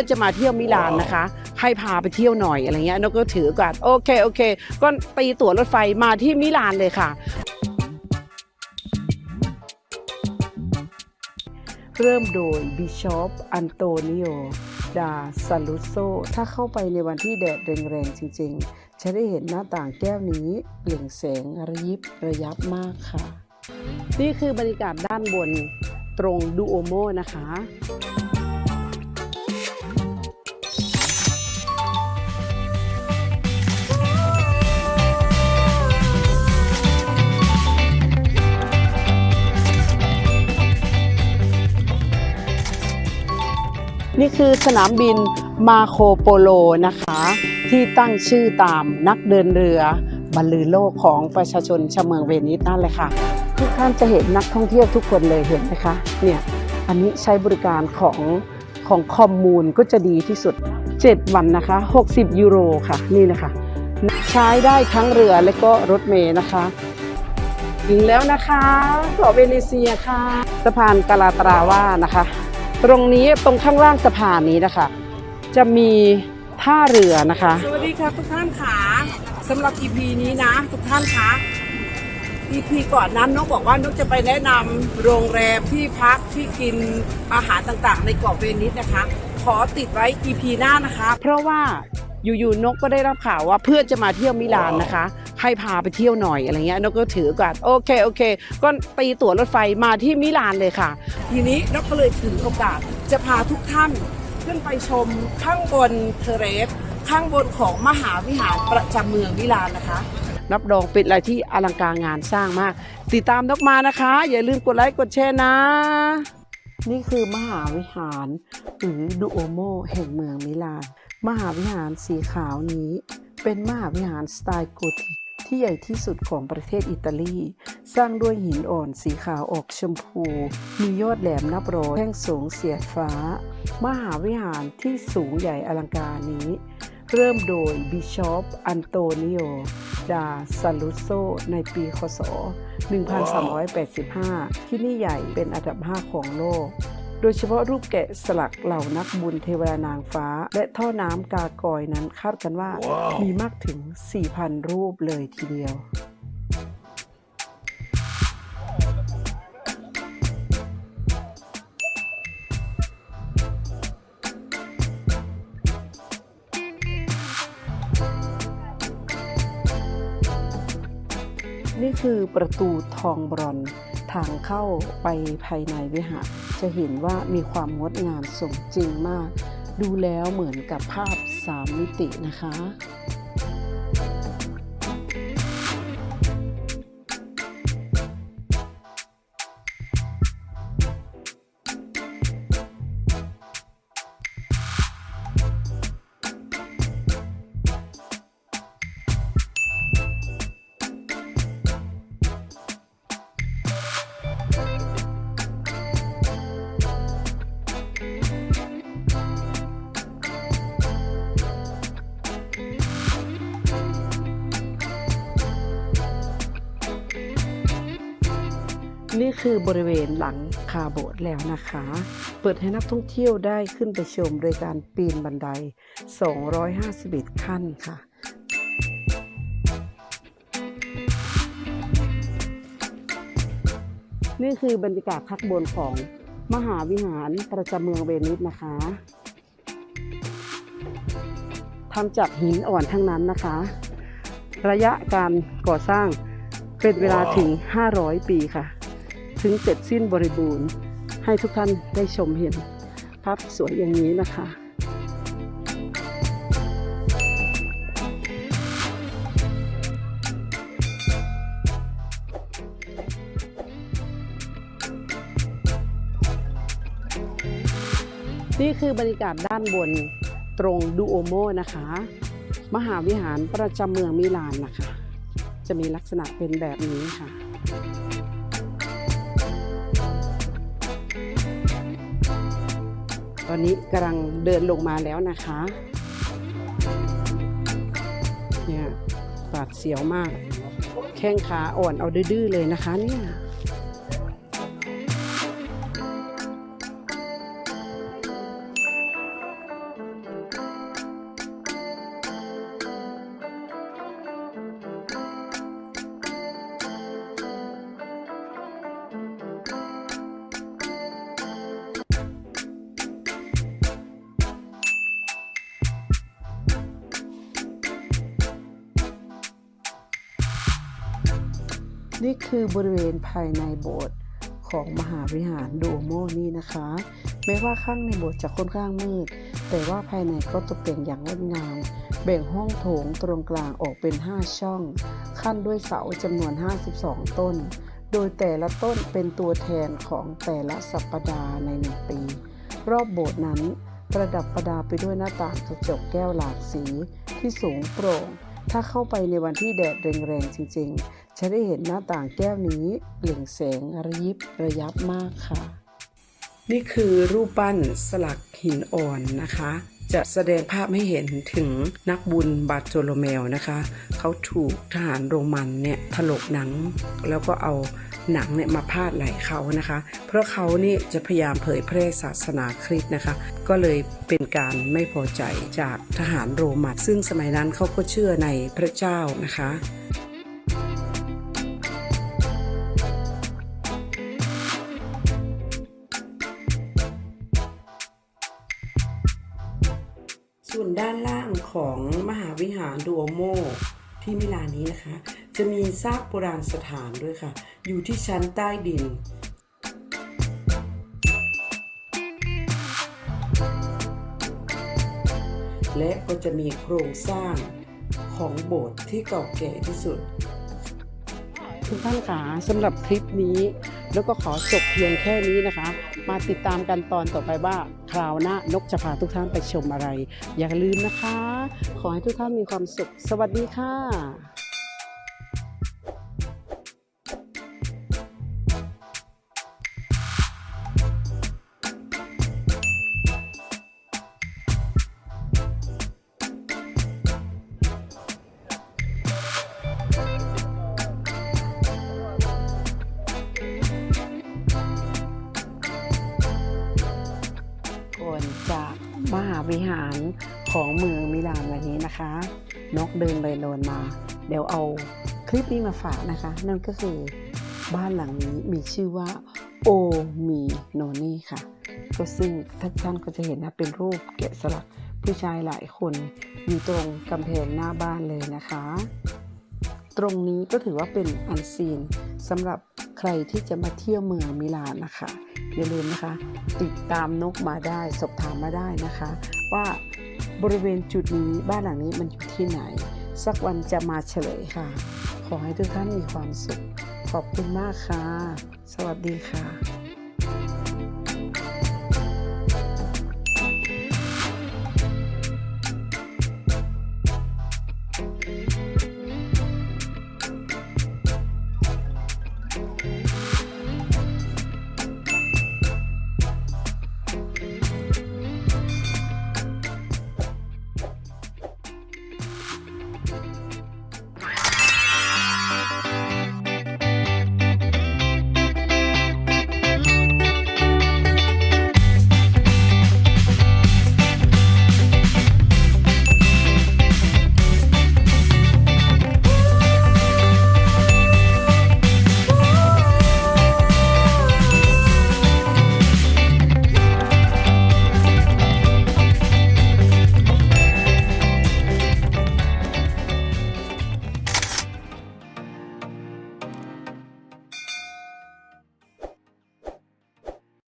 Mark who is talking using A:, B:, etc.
A: นจะมาเที่ยวมิลานนะคะ ให้พาไปเที่ยวหน่อยอะไรเงี้ยนกก็ถือโอกาสโอเคโอเค ก็ตีตั๋วรถไฟมาที่มิลานเลยค่ะเริ่มโดยบิชอปอันโตนิโอ ดาซาลุโซ ถ้าเข้าไปในวันที่แดดแรงๆ จริงๆ จะได้เห็นหน้าต่างแก้วนี้เปล่งแสงระยิบระยับมากค่ะ นี่คือบรรยากาศด้านบนตรงดูโอโมนะคะ นี่คือสนามบินมาโคโปโลนะคะ ที่ตั้งชื่อตามนักเดินเรือบรรลือโลกของประชาชนชาวเมืองเวนิสนั่นเลยค่ะ ทุกท่านจะเห็นนักท่องเที่ยวทุกคนเลยเห็นไหมคะเนี่ยอันนี้ใช้บริการของของคอมมูนก็จะดีที่สุด 7 วันนะคะ 60 ยูโรค่ะนี่นะคะ ใช้ได้ทั้งเรือและก็รถเมล์นะคะถึงแล้วนะคะเกาะเวเนเซียค่ะ สะพานกาลาตราว่านะคะ ตรงนี้ตรงข้างล่างสะพานนี้นะคะ จะมีท่าเรือนะคะ สวัสดีค่ะทุกท่านค่ะสำหรับ EP นี้นะ ทุกท่านคะ EP ก่อนนั้นนกบอกว่านกจะไปแนะนำโรงแรมที่พักที่กินอาหารต่างๆ ในเกาะเวนิสนะคะ ขอติดไว้ EP หน้านะคะ เพราะว่าอยู่ๆนกก็ได้รับข่าวว่าเพื่อนจะมาเที่ยวมิลานนะคะ ให้พาไปเที่ยวหน่อยอะไรเงี้ยนกก็ถือโอกาสโอเคโอเค ก็ตีตั๋วรถไฟมาที่มิลานเลยค่ะ ทีนี้นกก็เลยถือโอกาสจะพาทุกท่านขึ้นไปชมข้างบนเทเรสข้างบนของมหาวิหารประจำเมืองมิลานนะคะ รับรองเป็นอะไรที่อลังการงานสร้างมาก ติดตามนกมานะคะ อย่าลืมกดไลค์กดแชร์นะ นี่คือมหาวิหาร หรือดูโอโมแห่งเมืองมิลาน มหาวิหารสีขาวนี้ เป็นมหาวิหารสไตล์โกธิก ที่ใหญ่ที่สุดของประเทศอิตาลี สร้างด้วยหินอ่อนสีขาวออกชมพู มียอดแหลมนับร้อยแท่งสูงเสียดฟ้า มหาวิหารที่สูงใหญ่อลังการนี้ เริ่มโดยบิชอปอันโตนิโอ ดาซาลุโซ ในปีคศ 1385 ที่นี่ใหญ่เป็นอันดับ 5 ของโลก โดยเฉพาะรูปแกะสลักเหล่านักบุญเทวดานางฟ้า และท่อน้ำกากอยนั้นคาดกันว่ามีมากถึง 4,000 รูปเลยทีเดียวนี่คือประตูทองบรอนซ์ ทางเข้าไปภายในวิหารจะเห็นว่ามีความงดงามสมจริงมาก ดูแล้วเหมือนกับภาพสามมิตินะคะ นี่คือบริเวณหลังคาโบสถ์แล้วนะคะ เปิดให้นักท่องเที่ยวได้ขึ้นไปชมโดยการปีนบันได 251 ขั้นค่ะนี่คือบรรยากาศข้างบนของมหาวิหารประจำเมืองเวนิสนะคะทำจากหินอ่อนทั้งนั้นนะคะ ระยะการก่อสร้างเป็นเวลาถึง 500 ปีค่ะ ถึงเสร็จสิ้นบริบูรณ์ ให้ทุกท่านได้ชมเห็นภาพสวยอย่างนี้นะคะนี่คือบรรยากาศด้านบนตรงดูโอโมนะคะ มหาวิหารประจำเมืองมิลานนะคะ จะมีลักษณะเป็นแบบนี้ค่ะ ตอนนี้กำลังเดินลงมาแล้วนะคะเนี่ยปาดเสียวมาก แข้งขาอ่อนเอาดื้อเลยนะคะเนี่ย นี่คือบริเวณภายในโบสถ์ของมหาวิหารโดโมนี่นะคะแม้ว่าข้างในโบสถ์จะค่อนข้างมืด แต่ว่าภายในก็ตกแต่งอย่างงดงาม แบ่งห้องโถงตรงกลางออกเป็น 5 ช่อง ขั้นด้วยเสาจำนวน 52 ต้น โดยแต่ละต้นเป็นตัวแทนของแต่ละสัปปดาห์ในหนึ่งปี รอบโบสถ์นั้นประดับประดาไปด้วยหน้าต่างกระจกแก้วหลากสีที่สูงโปร่ง ถ้าเข้าไปในวันที่แดดแรงๆจริงๆ จะได้เห็นหน้าต่างแก้วนี้เปล่งแสงระยิบระยับมากค่ะ นี่คือรูปปั้นสลักหินอ่อนนะคะ จะแสดงภาพให้เห็นถึงนักบุญบาโจโลเมลนะคะ เขาถูกทหารโรมันเนี่ยถลกหนัง แล้วก็เอาหนังเนี่ยมาพาดไหล่เขานะคะ เพราะเขานี่จะพยายามเผยแพร่ศาสนาคริสต์นะคะ ก็เลยเป็นการไม่พอใจจากทหารโรมัน ซึ่งสมัยนั้นเขาก็เชื่อในพระเจ้านะคะ ดูโอโมที่มิลานนี้นะคะ จะมีซากโบราณสถานด้วยค่ะ อยู่ที่ชั้นใต้ดินและก็จะมีโครงสร้างของโบสถ์ที่เก่าแก่ที่สุด ทุกท่านคะสำหรับคลิปนี้ แล้วก็ขอจบเพียงแค่นี้นะคะ มาติดตามกันตอนต่อไปว่า คราวหน้านกจะพาทุกท่านไปชมอะไร อย่าลืมนะคะ ขอให้ทุกท่านมีความสุข สวัสดีค่ะ นจากมหาวิหารของเมืองมิลานวันนี้นะคะ นกเดินไปโดนมา เดี๋ยวเอาคลิปนี้มาฝากนะคะ นั่นก็คือบ้านหลังนี้มีชื่อว่าโอมีโนนี่ค่ะ ก็ซึ่งท่านท่านก็จะเห็นนะเป็นรูปแกะสลักผู้ชายหลายคนอยู่ตรงกำแพงหน้าบ้านเลยนะคะ ตรงนี้ก็ถือว่าเป็นอันซีนสำหรับ ใครที่จะมาเที่ยวเมืองมิลานนะคะ อย่าลืมนะคะ ติดตามนกมาได้ สอบถามมาได้นะคะ ว่าบริเวณจุดนี้บ้านหลังนี้มันอยู่ที่ไหน สักวันจะมาเฉลยค่ะ ขอให้ทุกท่านมีความสุข ขอบคุณมากค่ะ สวัสดีค่ะ